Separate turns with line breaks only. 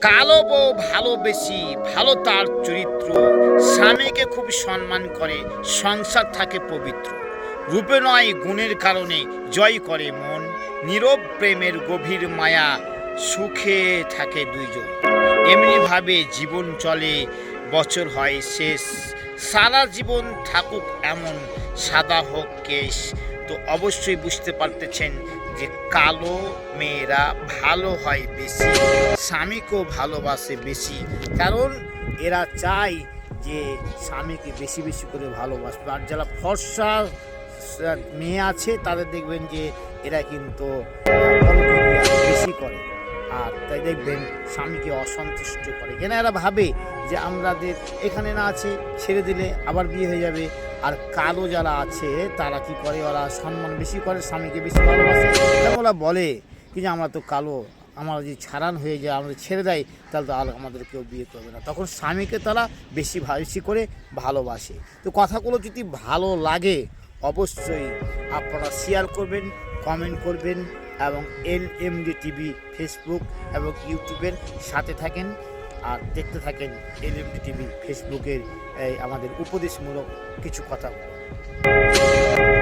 কালো বউ ভালো বেশি, ভালো তার চরিত্র। স্বামীকে খুব সম্মান করে, সংসার থাকে পবিত্র। রূপে নয়, গুণের কারণে জয় করে মন। নীরব প্রেমের গভীর মায়া সুখে থাকে দুইজন। এমনিভাবে জীবন চলে, বছর হয় শেষ। সারা জীবন থাকুক এমন সাদা হোক কেশ। তো অবশ্যই বুঝতে পারতেছেন যে কালো মেয়েরা ভালো হয় বেশি, স্বামীকেও ভালোবাসে বেশি। কারণ এরা চায় যে স্বামীকে বেশি বেশি করে ভালোবাসবে। আর যারা ফর্সা মেয়ে আছে, তাদের দেখবেন যে এরা কিন্তু বেশি করে। আর তাই দেখবেন স্বামীকে অসন্তুষ্ট করে। কেন এরা ভাবে যে আমাদের এখানে না আছে, ছেড়ে দিলে আবার বিয়ে হয়ে যাবে। আর কালো যারা আছে, তারা কি করে? ওরা সম্মান বেশি করে, স্বামীকে বেশি ভালোবাসে। ওরা বলে কি যে আমরা তো কালো, আমরা যদি ছাড়ান হয়ে যায় আমাদের ছেড়ে দেয়, তাহলে তো আর আমাদের কেউ বিয়ে করবে না। তখন স্বামীকে তারা বেশি বেশি করে ভালোবাসে। তো কথাগুলো যদি ভালো লাগে, অবশ্যই আপনারা শেয়ার করবেন কমেন্ট করবেন এবং L M D TV Facebook এবং ইউটিউবের সাথে থাকেন। আর দেখতে থাকেন এল এম টিভি ফেসবুকের এই আমাদের উপদেশমূলক কিছু কথা।